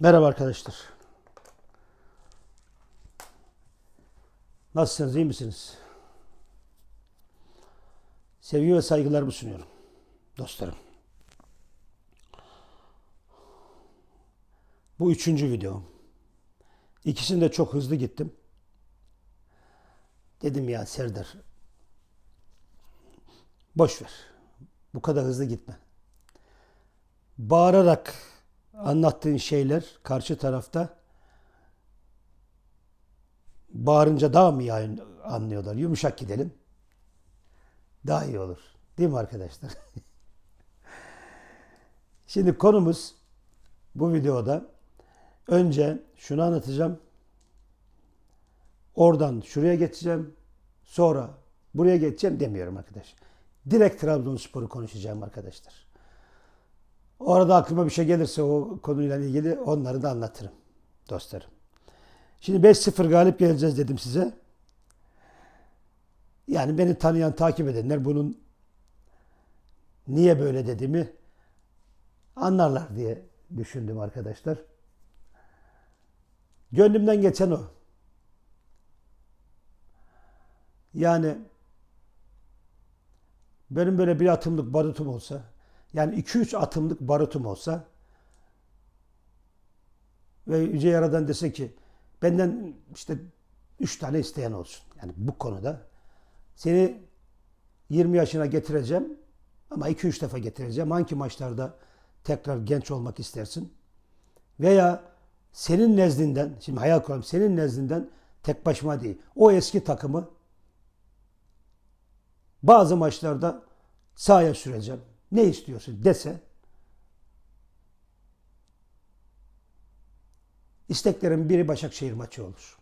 Merhaba arkadaşlar. Nasılsınız, iyi misiniz? Sevgi ve saygılarımı sunuyorum dostlarım. Bu üçüncü videom. İkisinde çok hızlı gittim. Dedim ya Serdar, boş ver. Bu kadar hızlı gitme. Bağırarak anlattığın şeyler karşı tarafta bağırınca daha mı iyi anlıyorlar? Yumuşak gidelim. Daha iyi olur. Değil mi arkadaşlar? Şimdi konumuz bu videoda önce şunu anlatacağım. Oradan şuraya geçeceğim. Sonra buraya geçeceğim demiyorum arkadaş. Direkt Trabzonspor'u konuşacağım arkadaşlar. Orada aklıma bir şey gelirse o konuyla ilgili onları da anlatırım dostlarım. Şimdi 5-0 galip geleceğiz dedim size. Yani beni tanıyan, takip edenler bunun niye böyle dediğimi anlarlar diye düşündüm arkadaşlar. Gönlümden geçen o. Yani benim böyle bir atımlık barutum olsa, yani 2-3 atımlık barutum olsa ve Yüce Yaradan dese ki benden işte 3 tane isteyen olsun. Yani bu konuda seni 20 yaşına getireceğim ama 2-3 defa getireceğim. Hangi maçlarda tekrar genç olmak istersin? Veya senin nezdinden, şimdi hayal kuralım, senin nezdinden tek başıma değil. O eski takımı bazı maçlarda sahaya süreceğim. Ne istiyorsun dese isteklerin biri Başakşehir maçı olur.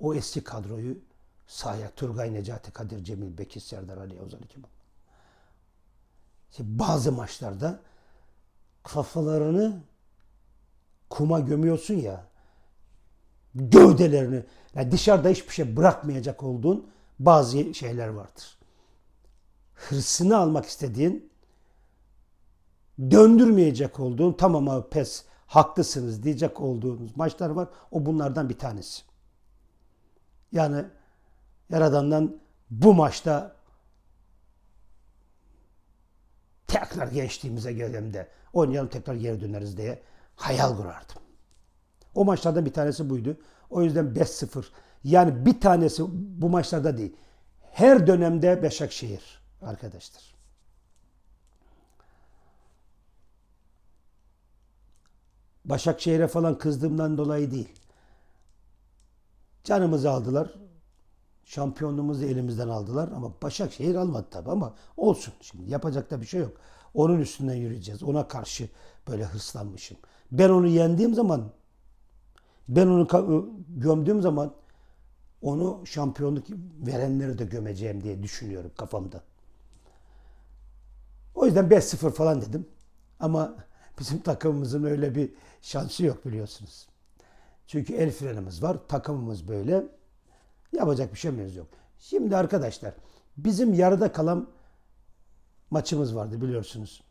O eski kadroyu sahaya Turgay Necati, Kadir Cemil, Bekir Serdar Ali, Ozan Kemal. Şimdi bazı maçlarda kafalarını kuma gömüyorsun ya gövdelerini yani dışarıda hiçbir şey bırakmayacak olduğun bazı şeyler vardır. Hırsını almak istediğin döndürmeyecek olduğun tamam abi pes haklısınız diyecek olduğunuz maçlar var. O bunlardan bir tanesi. Yani Yaradan'dan bu maçta tekrar gençliğimize gelelim oynayalım tekrar geri döneriz diye hayal kurardım. O maçlardan bir tanesi buydu. O yüzden 5-0. Yani bir tanesi bu maçlarda değil. Her dönemde Başakşehir arkadaşlar. Başakşehir'e falan kızdığımdan dolayı değil. Canımızı aldılar. Şampiyonluğumuzu elimizden aldılar ama Başakşehir almadı tabii ama olsun. Şimdi yapacak da bir şey yok. Onun üstünden yürüyeceğiz. Ona karşı böyle hırslanmışım. Ben onu yendiğim zaman ben onu gömdüğüm zaman onu şampiyonluk verenleri de gömeceğim diye düşünüyorum kafamda. O yüzden 5-0 falan dedim. Ama bizim takımımızın öyle bir şansı yok biliyorsunuz. Çünkü el frenimiz var. Takımımız böyle. Yapacak bir şeyimiz yok. Şimdi arkadaşlar bizim yarıda kalan maçımız vardı biliyorsunuz.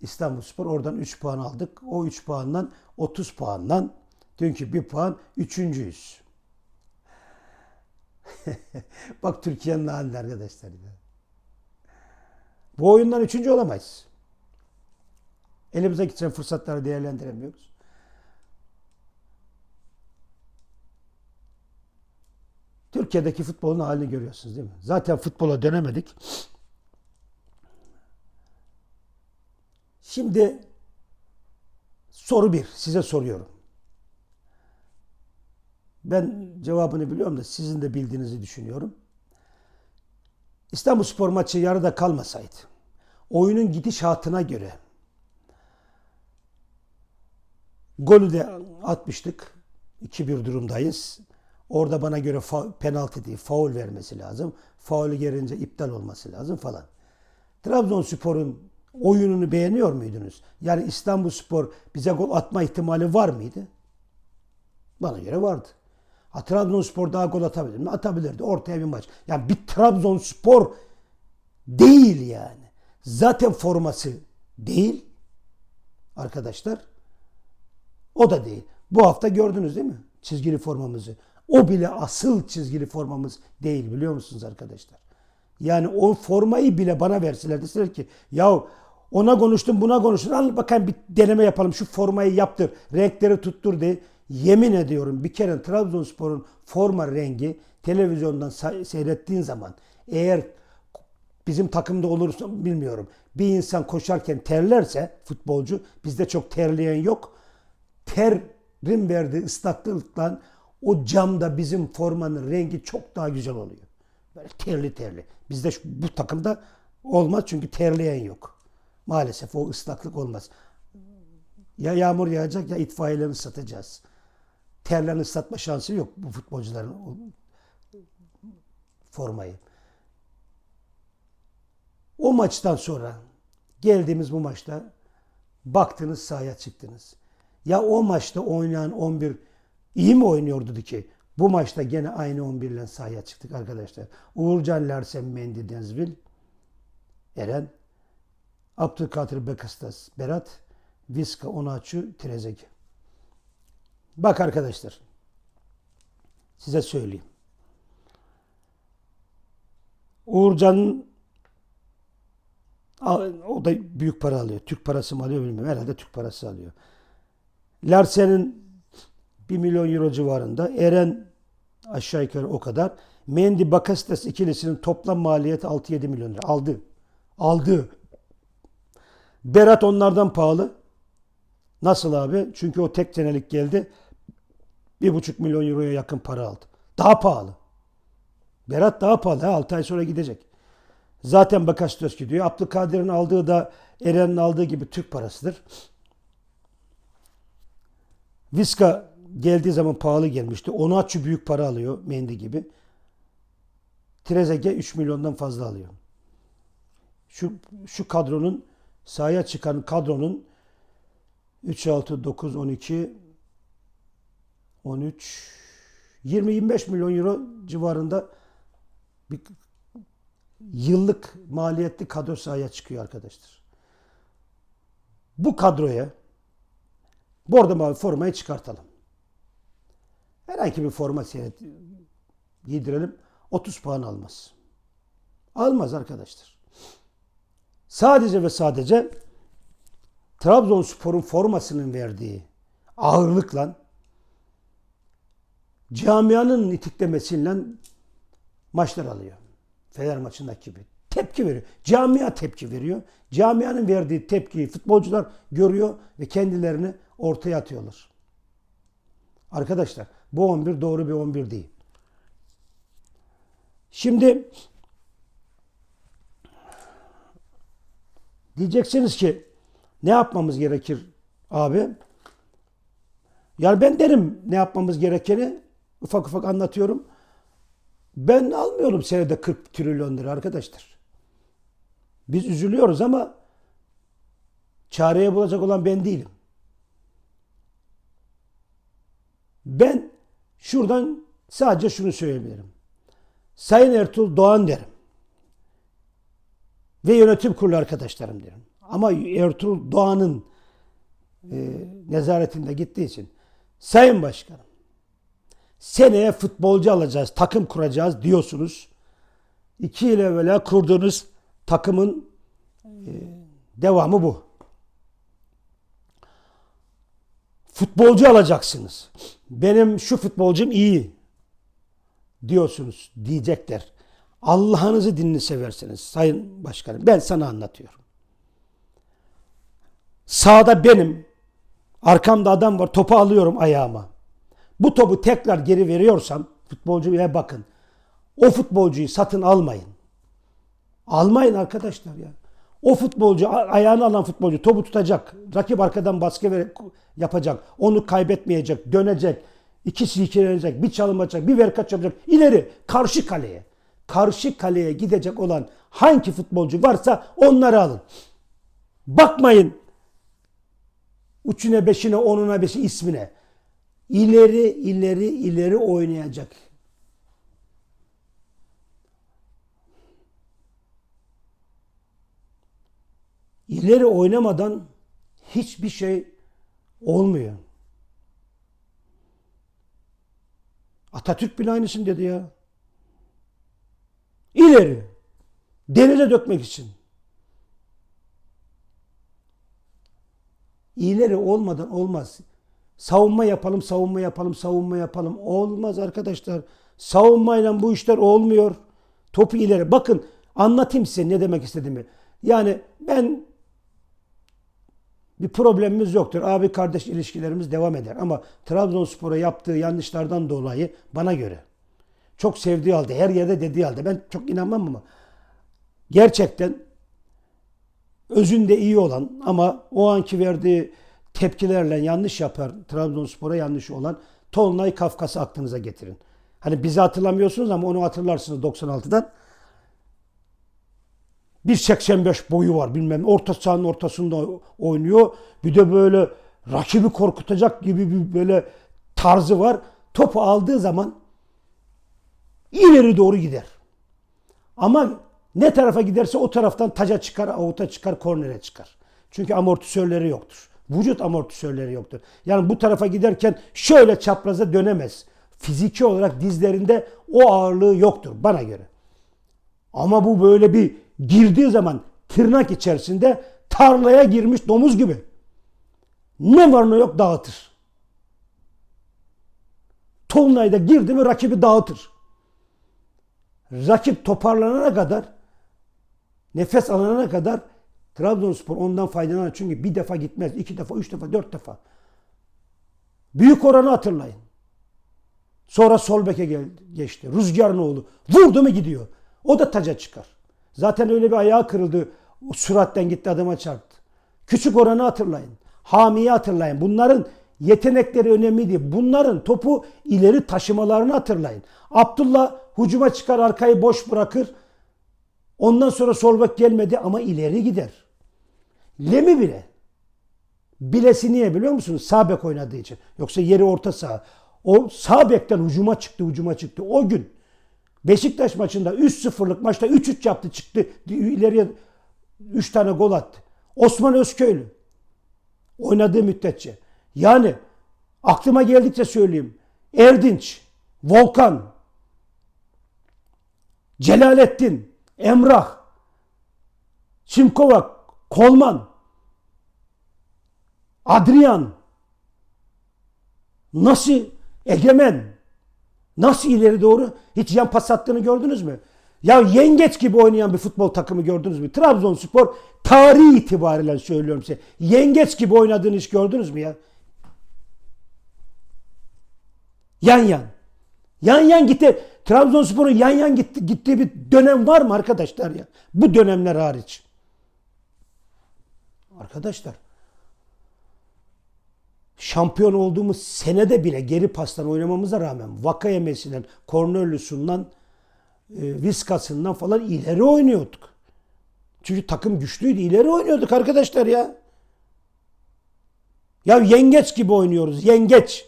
İstanbulspor oradan 3 puan aldık. O 3 puandan 30 puandan dünkü bir puan üçüncüyüz. Bak Türkiye'nin halinde arkadaşlar. Bu oyundan üçüncü olamayız. Elimize geçen fırsatları değerlendiremiyoruz. Türkiye'deki futbolun halini görüyorsunuz değil mi? Zaten futbola dönemedik. Şimdi soru bir. Size soruyorum. Ben cevabını biliyorum da sizin de bildiğinizi düşünüyorum. İstanbul Spor maçı yarıda kalmasaydı, oyunun gidişatına göre golü de atmıştık. 2-1 durumdayız. Orada bana göre penaltı değil, faul vermesi lazım. Faulü gelince iptal olması lazım falan. Trabzonspor'un oyununu beğeniyor muydunuz? Yani İstanbulspor bize gol atma ihtimali var mıydı? Bana göre vardı. Ha, Trabzonspor daha gol atabilir mi? Atabilirdi. Ortaya bir maç. Yani bir Trabzonspor değil yani. Zaten forması değil arkadaşlar. O da değil. Bu hafta gördünüz değil mi? Çizgili formamızı. O bile asıl çizgili formamız değil biliyor musunuz arkadaşlar? Yani o formayı bile bana verseler deseler ki ya ona konuştum buna konuştum al bakayım bir deneme yapalım şu formayı yaptır renkleri tuttur diye yemin ediyorum bir kere Trabzonspor'un forma rengi televizyondan seyrettiğin zaman eğer bizim takımda olursa bilmiyorum bir insan koşarken terlerse futbolcu bizde çok terleyen yok terin verdiği ıslaklıkla o camda bizim formanın rengi çok daha güzel oluyor. Böyle terli terli. Bizde şu, bu takımda olmaz çünkü terleyen yok. Maalesef o ıslaklık olmaz. Ya yağmur yağacak ya itfaiyeleri ıslatacağız. Terlerini ıslatma şansı yok bu futbolcuların formayı. O maçtan sonra geldiğimiz bu maçta baktınız sahaya çıktınız. Ya o maçta oynayan 11 iyi mi oynuyordu ki? Bu maçta gene aynı 11 ile sahaya çıktık arkadaşlar. Uğurcan Larsen, Mendy, Denzville, Eren, Abdülkadir Bekastas, Berat, Viska, Onaçu, Trezegi. Bak arkadaşlar. Size söyleyeyim. Uğurcan'ın o da büyük para alıyor. Türk parası mı alıyor bilmiyorum. Herhalde Türk parası alıyor. Larsen'in 1 milyon euro civarında. Eren aşağı yukarı o kadar. Mendy Bakastas ikilisinin toplam maliyeti 6-7 milyon lira. Aldı. Aldı. Berat onlardan pahalı. Nasıl abi? Çünkü o tek senelik geldi. 1,5 milyon euroya yakın para aldı. Daha pahalı. Berat daha pahalı. 6 ay sonra gidecek. Zaten Bakastas gidiyor. Abdülkadir'in aldığı da Eren'in aldığı gibi Türk parasıdır. Viska geldiği zaman pahalı gelmişti. Onaçu büyük para alıyor Mendy gibi. Trezeguet 3 milyondan fazla alıyor. Şu şu kadronun sahaya çıkan kadronun 3 6 9 12 13 20 25 milyon euro civarında bir yıllık maliyetli kadro sahaya çıkıyor arkadaşlar. Bu kadroya bordo mavi formayı çıkartalım. Herhangi bir forma seyret giydirelim. 30 puan almaz. Almaz arkadaşlar. Sadece ve sadece Trabzonspor'un formasının verdiği ağırlıkla camianın itiklemesiyle maçlar alıyor. Fener maçındaki gibi. Tepki veriyor. Camia tepki veriyor. Camianın verdiği tepkiyi futbolcular görüyor ve kendilerini ortaya atıyorlar. Arkadaşlar bu 11 doğru bir 11 değil. Şimdi diyeceksiniz ki ne yapmamız gerekir abi? Yani ben derim ne yapmamız gerekeni ufak ufak anlatıyorum. Ben almıyorum senede 40 trilyon lira arkadaşlar. Biz üzülüyoruz ama çareye bulacak olan ben değilim. Ben şuradan sadece şunu söyleyebilirim. Sayın Ertuğrul Doğan derim. Ve yönetim kurulu arkadaşlarım derim. Ama Ertuğrul Doğan'ın e, nezaretinde gittiği için Sayın Başkanım seneye futbolcu alacağız, takım kuracağız diyorsunuz. İki yıl evvela kurduğunuz takımın e, devamı bu. Futbolcu alacaksınız. Benim şu futbolcum iyi diyorsunuz diyecekler. Allah'ınızı dinini severseniz Sayın Başkanım ben sana anlatıyorum. Sağda benim arkamda adam var topu alıyorum ayağıma. Bu topu tekrar geri veriyorsam futbolcuya bakın. O futbolcuyu satın almayın. Almayın arkadaşlar ya. O futbolcu ayağını alan futbolcu topu tutacak. Rakip arkadan baskı ver, yapacak. Onu kaybetmeyecek. Dönecek. İki silkelenecek. Bir çalım atacak. Bir verkaç yapacak. İleri karşı kaleye. Karşı kaleye gidecek olan hangi futbolcu varsa onları alın. Bakmayın üçüne beşine onuna beşi ismine ileri ileri ileri oynayacak. İleri oynamadan hiçbir şey olmuyor. Atatürk bile aynısını dedi ya. İleri. Denize dökmek için. İleri olmadan olmaz. Savunma yapalım, savunma yapalım, savunma yapalım. Olmaz arkadaşlar. Savunmayla bu işler olmuyor. Topu ileri. Bakın anlatayım size ne demek istediğimi. Yani ben bir problemimiz yoktur. Abi kardeş ilişkilerimiz devam eder. Ama Trabzonspor'a yaptığı yanlışlardan dolayı bana göre çok sevdiği halde, her yerde dediği halde ben çok inanmam ama gerçekten özünde iyi olan ama o anki verdiği tepkilerle yanlış yapar Trabzonspor'a yanlış olan Tolunay Kafkas'ı aklınıza getirin. Hani bizi hatırlamıyorsunuz ama onu hatırlarsınız 96'dan. 1.85 boyu var bilmem orta sahanın ortasında oynuyor. Bir de böyle rakibi korkutacak gibi bir böyle tarzı var. Topu aldığı zaman ileri doğru gider. Ama ne tarafa giderse o taraftan taca çıkar, avuta çıkar, kornere çıkar. Çünkü amortisörleri yoktur. Vücut amortisörleri yoktur. Yani bu tarafa giderken şöyle çapraza dönemez. Fiziki olarak dizlerinde o ağırlığı yoktur bana göre. Ama bu böyle bir girdiği zaman tırnak içerisinde tarlaya girmiş domuz gibi. Ne var ne yok dağıtır. Tolunay'da girdi mi rakibi dağıtır. Rakip toparlanana kadar nefes alana kadar Trabzonspor ondan faydalanır. Çünkü bir defa gitmez. iki defa, üç defa, dört defa. Büyük oranı hatırlayın. Sonra sol beke gel- geçti. Rüzgarın oğlu. Vurdu mu gidiyor. O da taca çıkar. Zaten öyle bir ayağı kırıldı. O süratten gitti adama çarptı. Küçük oranı hatırlayın. Hami'yi hatırlayın. Bunların yetenekleri önemli değil. Bunların topu ileri taşımalarını hatırlayın. Abdullah hucuma çıkar arkayı boş bırakır. Ondan sonra sol bek gelmedi ama ileri gider. Lemi bile. Bilesi niye biliyor musunuz? Sağ bek oynadığı için. Yoksa yeri orta saha. O sağ bekten hücuma çıktı, hücuma çıktı. O gün Beşiktaş maçında 3-0'lık maçta 3-3 yaptı çıktı. ileriye 3 tane gol attı. Osman Özköylü oynadığı müddetçe. Yani aklıma geldikçe söyleyeyim. Erdinç, Volkan, Celalettin, Emrah, Simkovak, Kolman, Adrian, nasıl Egemen, nasıl ileri doğru hiç yan pas attığını gördünüz mü? Ya yengeç gibi oynayan bir futbol takımı gördünüz mü? Trabzonspor tarihi itibariyle söylüyorum size. Yengeç gibi oynadığını hiç gördünüz mü ya? Yan yan. Yan yan gitti. Trabzonspor'un yan yan gitti, gittiği bir dönem var mı arkadaşlar ya? Bu dönemler hariç. Arkadaşlar şampiyon olduğumuz senede bile geri pastan oynamamıza rağmen Vakayemesi'nden, Cornelius'undan, e, Viskas'ından falan ileri oynuyorduk. Çünkü takım güçlüydü. ileri oynuyorduk arkadaşlar ya. Ya yengeç gibi oynuyoruz. Yengeç.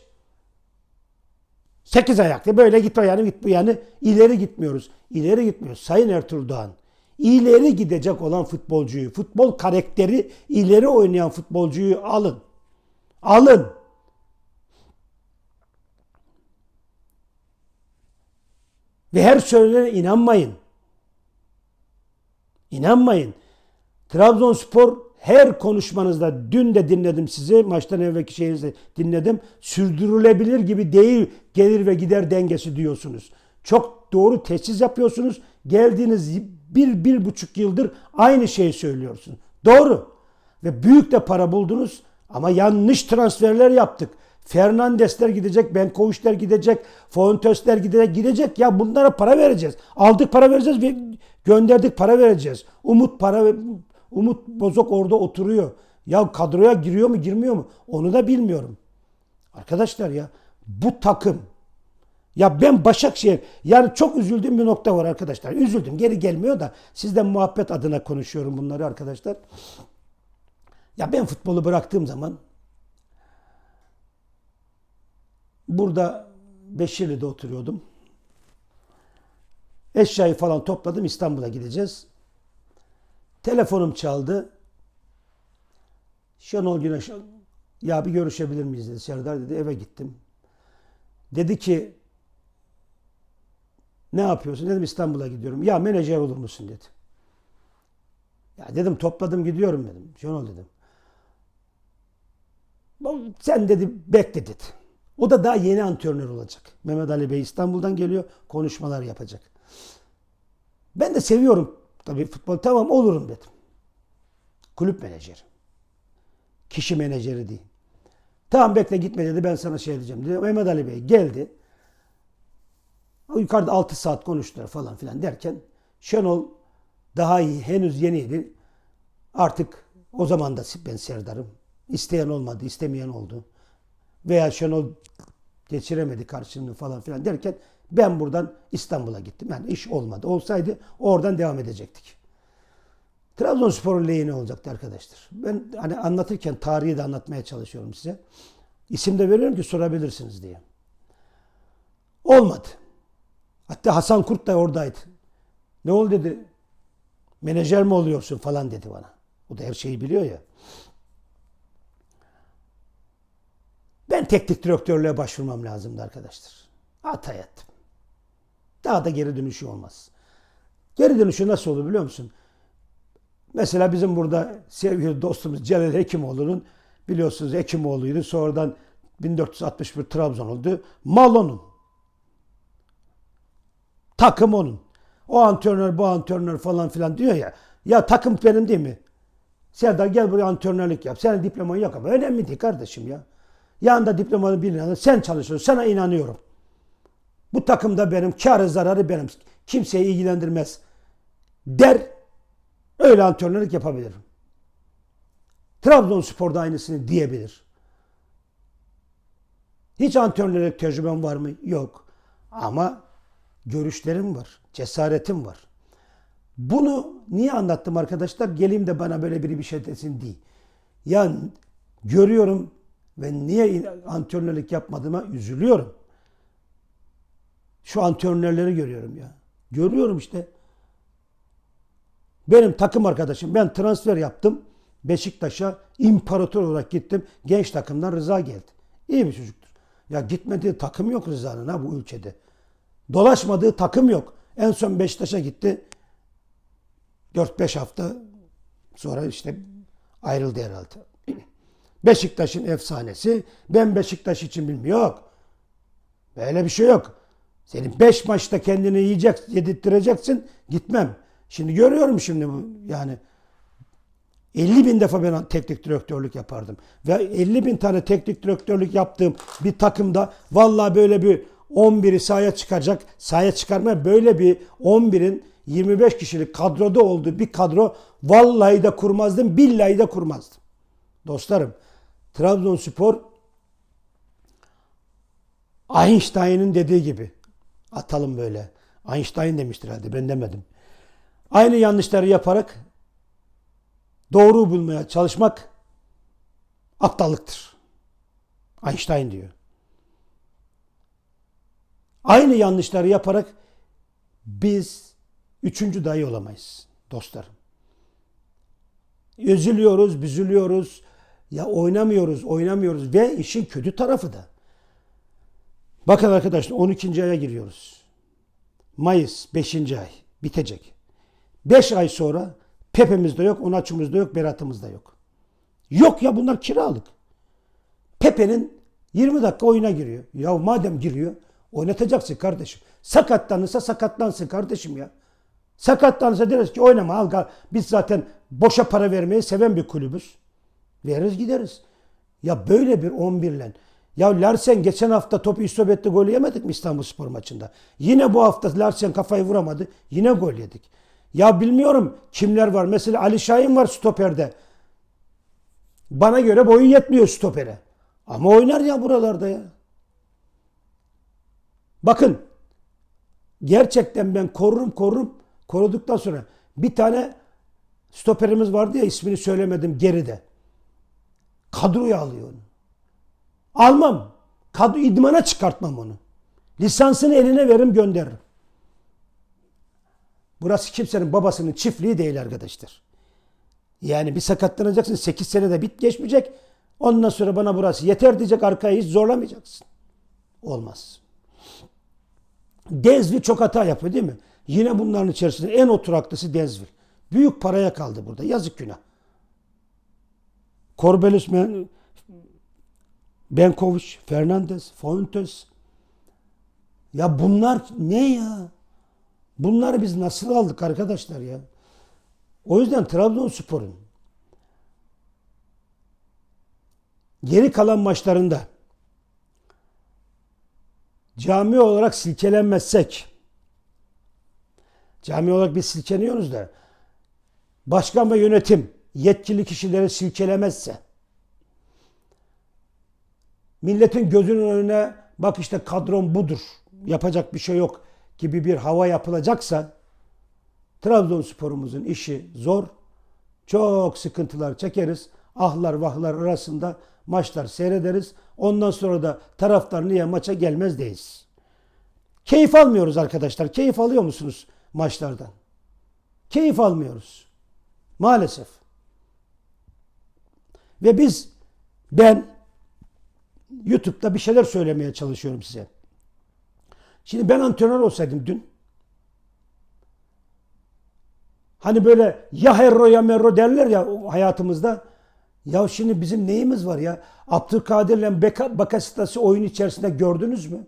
Sekiz ayaklı böyle git o yani git bu yani ileri gitmiyoruz. İleri gitmiyoruz. Sayın Ertuğrul Doğan ileri gidecek olan futbolcuyu, futbol karakteri ileri oynayan futbolcuyu alın. Alın. Ve her söylenene inanmayın. İnanmayın. Trabzonspor her konuşmanızda dün de dinledim sizi maçtan evvelki şeyinizde dinledim. Sürdürülebilir gibi değil gelir ve gider dengesi diyorsunuz. Çok doğru tesis yapıyorsunuz. Geldiğiniz bir, bir buçuk yıldır aynı şeyi söylüyorsunuz. Doğru. Ve büyük de para buldunuz ama yanlış transferler yaptık. Fernandesler gidecek, Benkovic'ler gidecek, Fontes'ler gidecek, gidecek. Ya bunlara para vereceğiz. Aldık para vereceğiz ve gönderdik para vereceğiz. Umut para Umut Bozok orada oturuyor. Ya kadroya giriyor mu girmiyor mu? Onu da bilmiyorum. Arkadaşlar ya bu takım ya ben Başakşehir yani çok üzüldüğüm bir nokta var arkadaşlar. Üzüldüm. Geri gelmiyor da sizden muhabbet adına konuşuyorum bunları arkadaşlar. Ya ben futbolu bıraktığım zaman burada Beşirli'de oturuyordum. Eşyayı falan topladım İstanbul'a gideceğiz. Telefonum çaldı. Şenol Güneş ya bir görüşebilir miyiz dedi. Serdar dedi eve gittim. Dedi ki Ne yapıyorsun? Dedim İstanbul'a gidiyorum. Ya menajer olur musun dedi. Ya dedim topladım gidiyorum dedim. Şenol dedim. Sen dedi bekle dedi. O da daha yeni antrenör olacak. Mehmet Ali Bey İstanbul'dan geliyor. Konuşmalar yapacak. Ben de seviyorum tabii futbol. Tamam olurum dedim. Kulüp menajeri. Kişi menajeri değil. Tamam bekle gitme dedi ben sana şey diyeceğim dedi. Mehmet Ali Bey geldi. O yukarıda 6 saat konuştular falan filan derken Şenol daha iyi henüz yeniydi. Artık o zaman da ben Serdar'ım. İsteyen olmadı, istemeyen oldu. Veya Şenol geçiremedi karşılığını falan filan derken ben buradan İstanbul'a gittim. Yani iş olmadı. Olsaydı oradan devam edecektik. Trabzonspor'un lehine olacaktı arkadaşlar. Ben hani anlatırken tarihi de anlatmaya çalışıyorum size. İsim de veriyorum ki sorabilirsiniz diye. Olmadı. Hatta Hasan Kurt da oradaydı. Ne oldu dedi. Menajer mi oluyorsun falan dedi bana. O da her şeyi biliyor ya. Ben teknik direktörlüğe başvurmam lazımdı arkadaşlar. Hata ettim. Daha da geri dönüşü olmaz. Geri dönüşü nasıl olur biliyor musun? Mesela bizim burada sevgili dostumuz Celal Hekimoğlu'nun biliyorsunuz Hekimoğlu'ydu. Sonradan 1461 Trabzon oldu. Mal onun. Takım onun. O antrenör bu antrenör falan filan diyor ya. Ya takım benim değil mi? Serdar gel buraya antrenörlük yap. Senin diploman yok ama önemli değil kardeşim ya. Yanında diplomanı bilin. Sen çalışıyorsun. Sana inanıyorum. Bu takımda benim karı zararı benim. Kimseyi ilgilendirmez. Der. Öyle antrenörlük yapabilirim. Trabzonspor'da aynısını diyebilir. Hiç antrenörlük tecrübem var mı? Yok. Ama görüşlerim var. Cesaretim var. Bunu niye anlattım arkadaşlar? Geleyim de bana böyle biri bir şey desin değil. Ya görüyorum ve niye antrenörlük yapmadığıma üzülüyorum. Şu antrenörleri görüyorum ya. Görüyorum işte. Benim takım arkadaşım ben transfer yaptım. Beşiktaş'a imparator olarak gittim. Genç takımdan Rıza geldi. İyi bir çocuktur. Ya gitmediği takım yok Rıza'nın ha bu ülkede. Dolaşmadığı takım yok. En son Beşiktaş'a gitti. 4-5 hafta sonra işte ayrıldı herhalde. Beşiktaş'ın efsanesi. Ben Beşiktaş için bilmiyorum. Yok. Böyle bir şey yok. Senin 5 maçta kendini yiyecek, yedirttireceksin. Gitmem. Şimdi görüyorum şimdi bu yani 50 bin defa ben teknik direktörlük yapardım. Ve 50 bin tane teknik direktörlük yaptığım bir takımda vallahi böyle bir 11'i sahaya çıkacak, sahaya çıkarmaya böyle bir 11'in 25 kişilik kadroda olduğu bir kadro vallahi de kurmazdım, billahi de kurmazdım. Dostlarım, Trabzonspor Einstein'ın dediği gibi atalım böyle. Einstein demiştir herhalde ben demedim. Aynı yanlışları yaparak doğru bulmaya çalışmak aptallıktır. Einstein diyor. Aynı yanlışları yaparak biz üçüncü dahi olamayız dostlarım. Üzülüyoruz, büzülüyoruz. Ya oynamıyoruz, oynamıyoruz ve işin kötü tarafı da. Bakın arkadaşlar 12. aya giriyoruz. Mayıs 5. ay bitecek. 5 ay sonra Pepe'miz de yok, Onaç'ımız da yok, Berat'ımız da yok. Yok ya bunlar kiralık. Pepe'nin 20 dakika oyuna giriyor. Ya madem giriyor oynatacaksın kardeşim. Sakatlanırsa sakatlansın kardeşim ya. Sakatlanırsa deriz ki oynama al. Biz zaten boşa para vermeyi seven bir kulübüz. Veririz gideriz. Ya böyle bir 11 ile ya Larsen geçen hafta topu isobetle gol yemedik mi İstanbul Spor maçında? Yine bu hafta Larsen kafayı vuramadı. Yine gol yedik. Ya bilmiyorum kimler var. Mesela Ali Şahin var stoperde. Bana göre boyu yetmiyor stopere. Ama oynar ya buralarda ya. Bakın gerçekten ben korurum korurum koruduktan sonra bir tane stoperimiz vardı ya ismini söylemedim geride. Kadroya alıyor. Almam. Kadro idmana çıkartmam onu. Lisansını eline verim gönderirim. Burası kimsenin babasının çiftliği değil arkadaşlar. Yani bir sakatlanacaksın 8 senede bit geçmeyecek. Ondan sonra bana burası yeter diyecek arkaya hiç zorlamayacaksın. Olmaz. Denzville çok hata yapıyor değil mi? Yine bunların içerisinde en oturaklısı Denzville. Büyük paraya kaldı burada. Yazık günah. Corbelus, Men- Benkovic, Fernandez, Fontes. Ya bunlar ne ya? Bunları biz nasıl aldık arkadaşlar ya? O yüzden Trabzonspor'un geri kalan maçlarında cami olarak silkelenmezsek cami olarak biz silkeniyoruz da başkan ve yönetim yetkili kişileri silkelemezse milletin gözünün önüne bak işte kadron budur yapacak bir şey yok gibi bir hava yapılacaksa Trabzonspor'umuzun işi zor. Çok sıkıntılar çekeriz. Ahlar vahlar arasında maçlar seyrederiz. Ondan sonra da taraftar niye maça gelmez deyiz. Keyif almıyoruz arkadaşlar. Keyif alıyor musunuz maçlardan? Keyif almıyoruz. Maalesef. Ve biz ben YouTube'da bir şeyler söylemeye çalışıyorum size. Şimdi ben antrenör olsaydım dün Hani böyle ya herro ya merro derler ya hayatımızda. Ya şimdi bizim neyimiz var ya? Abdülkadir'le Bakasitas'ı oyun içerisinde gördünüz mü?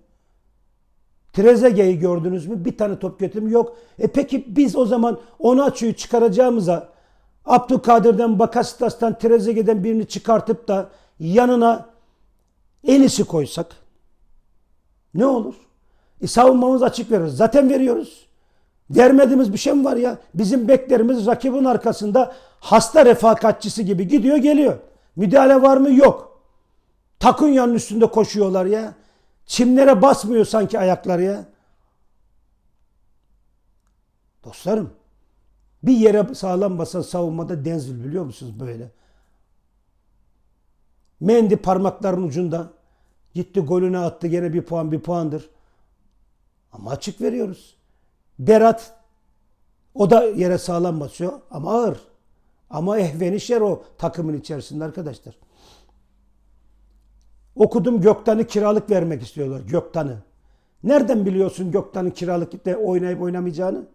Trezeguet'i gördünüz mü? Bir tane top götürdüm yok. E peki biz o zaman onu açıyı çıkaracağımıza Abdülkadir'den Bakasitas'tan Trezeguet'den birini çıkartıp da yanına Elis'i koysak ne olur? E savunmamız açık veririz. Zaten veriyoruz. Vermediğimiz bir şey mi var ya? Bizim beklerimiz rakibin arkasında hasta refakatçisi gibi gidiyor geliyor. Müdahale var mı? Yok. Takunyanın üstünde koşuyorlar ya. Çimlere basmıyor sanki ayakları ya. Dostlarım bir yere sağlam basan savunmada Denzil biliyor musunuz böyle? Mendi parmakların ucunda. Gitti golünü attı gene bir puan bir puandır. Ama açık veriyoruz. Berat o da yere sağlam basıyor ama ağır. Ama ehvenişler o takımın içerisinde arkadaşlar. Okudum Göktan'ı kiralık vermek istiyorlar. Göktan'ı. Nereden biliyorsun Göktan'ın kiralık oynayıp oynamayacağını?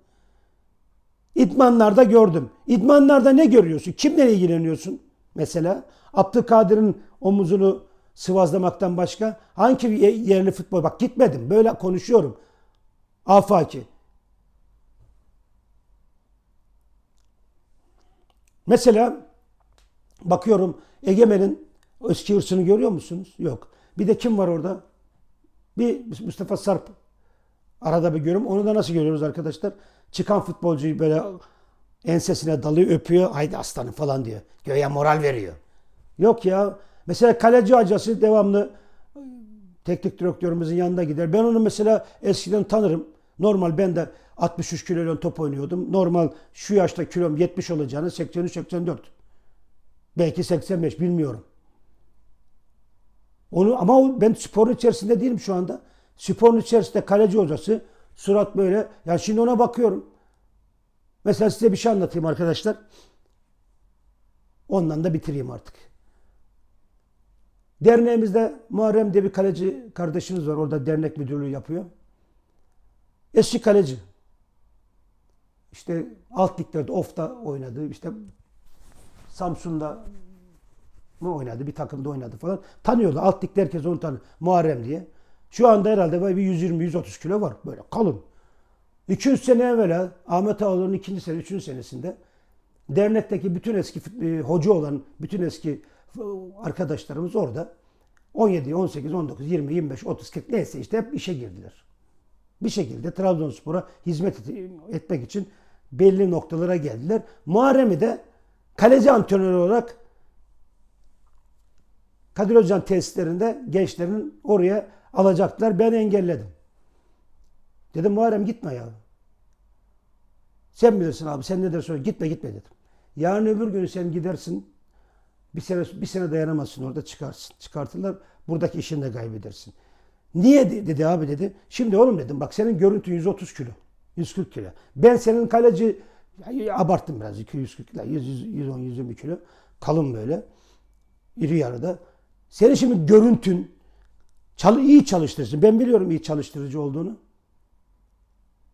İdmanlarda gördüm. İdmanlarda ne görüyorsun? Kimle ilgileniyorsun? Mesela Abdülkadir'in omuzunu sıvazlamaktan başka hangi yerli futbol? Bak gitmedim. Böyle konuşuyorum. Afaki. Mesela bakıyorum Egemen'in hırsını görüyor musunuz? Yok. Bir de kim var orada? Bir Mustafa Sarp. Arada bir görüyorum. Onu da nasıl görüyoruz arkadaşlar? Çıkan futbolcuyu böyle ensesine dalıyor, öpüyor. Haydi aslanım falan diyor. Göğe moral veriyor. Yok ya. Mesela kaleci hacası devamlı teknik direktörümüzün yanında gider. Ben onu mesela eskiden tanırım. Normal ben de 63 kiloyla top oynuyordum. Normal şu yaşta kilom 70 olacağını 83-84. Belki 85 bilmiyorum. Onu ama ben sporun içerisinde değilim şu anda. Sporun içerisinde kaleci hocası surat böyle. Ya şimdi ona bakıyorum. Mesela size bir şey anlatayım arkadaşlar. Ondan da bitireyim artık. Derneğimizde Muharrem diye bir kaleci kardeşimiz var. Orada dernek müdürlüğü yapıyor. Eski kaleci. İşte alt liglerde Of'ta oynadı. İşte Samsun'da mı oynadı? Bir takımda oynadı falan. Tanıyorlar. Alt ligde herkes onu tanır. Muharrem diye. Şu anda herhalde böyle bir 120-130 kilo var. Böyle kalın. 200 sene evvel Ahmet Ağaoğlu'nun ikinci sene, üçüncü senesinde dernekteki bütün eski e, hoca olan bütün eski arkadaşlarımız orada 17, 18, 19, 20, 25, 30, 40 neyse işte hep işe girdiler. Bir şekilde Trabzonspor'a hizmet et- etmek için belli noktalara geldiler. Muharrem'i de kaleci antrenörü olarak Kadir Özcan tesislerinde gençlerin oraya alacaklar. Ben engelledim. Dedim Muharrem gitme ya. Sen bilirsin abi sen ne dersen gitme gitme dedim. Yarın öbür günü sen gidersin bir sene bir sene dayanamazsın orada çıkarsın. Çıkartırlar buradaki işini de kaybedersin. Niye de- dedi abi dedi. Şimdi oğlum dedim bak senin görüntün 130 kilo. 140 kilo. Ben senin kaleci abarttım biraz 240 kilo. 100, 100, 110 120 kilo. Kalın böyle. İri yarıda. Senin şimdi görüntün çalı iyi çalıştırırsın. Ben biliyorum iyi çalıştırıcı olduğunu.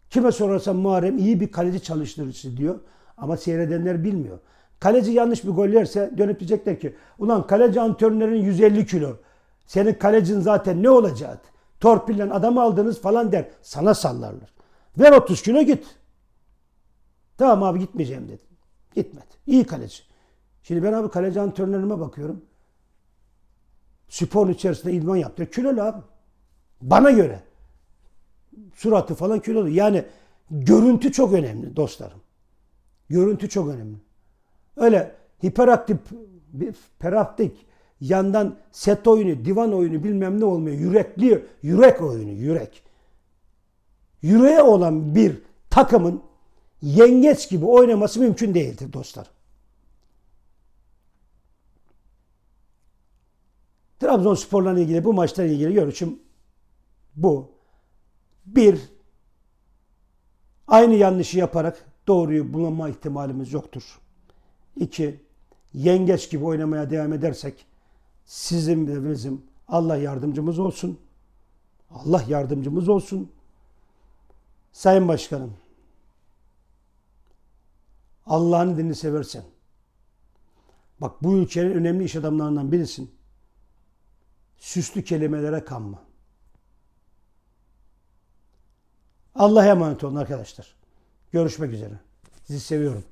Kime sorarsan Muharrem iyi bir kaleci çalıştırıcısı diyor. Ama seyredenler bilmiyor. Kaleci yanlış bir gol yerse dönüp diyecekler ki ulan kaleci antrenörün 150 kilo. Senin kalecin zaten ne olacak? Torpille adam aldınız falan der. Sana sallarlar. Ver 30 kilo git. Tamam abi gitmeyeceğim dedi. Gitmedi. İyi kaleci. Şimdi ben abi kaleci antrenörüme bakıyorum. Sporun içerisinde idman yaptı. Kilolu abi. Bana göre. Suratı falan kilolu. Yani görüntü çok önemli dostlarım. Görüntü çok önemli. Öyle hiperaktif, bir peraktik, yandan set oyunu, divan oyunu bilmem ne olmuyor. Yürekli, yürek oyunu, yürek. Yüreğe olan bir takımın yengeç gibi oynaması mümkün değildir dostlar. Trabzonspor'la ilgili bu maçla ilgili görüşüm bu. Bir, aynı yanlışı yaparak doğruyu bulama ihtimalimiz yoktur. İki, yengeç gibi oynamaya devam edersek sizin ve bizim Allah yardımcımız olsun. Allah yardımcımız olsun. Sayın Başkanım, Allah'ın dinini seversen, bak bu ülkenin önemli iş adamlarından birisin. Süslü kelimelere kanma. Allah'a emanet olun arkadaşlar. Görüşmek üzere. Sizi seviyorum.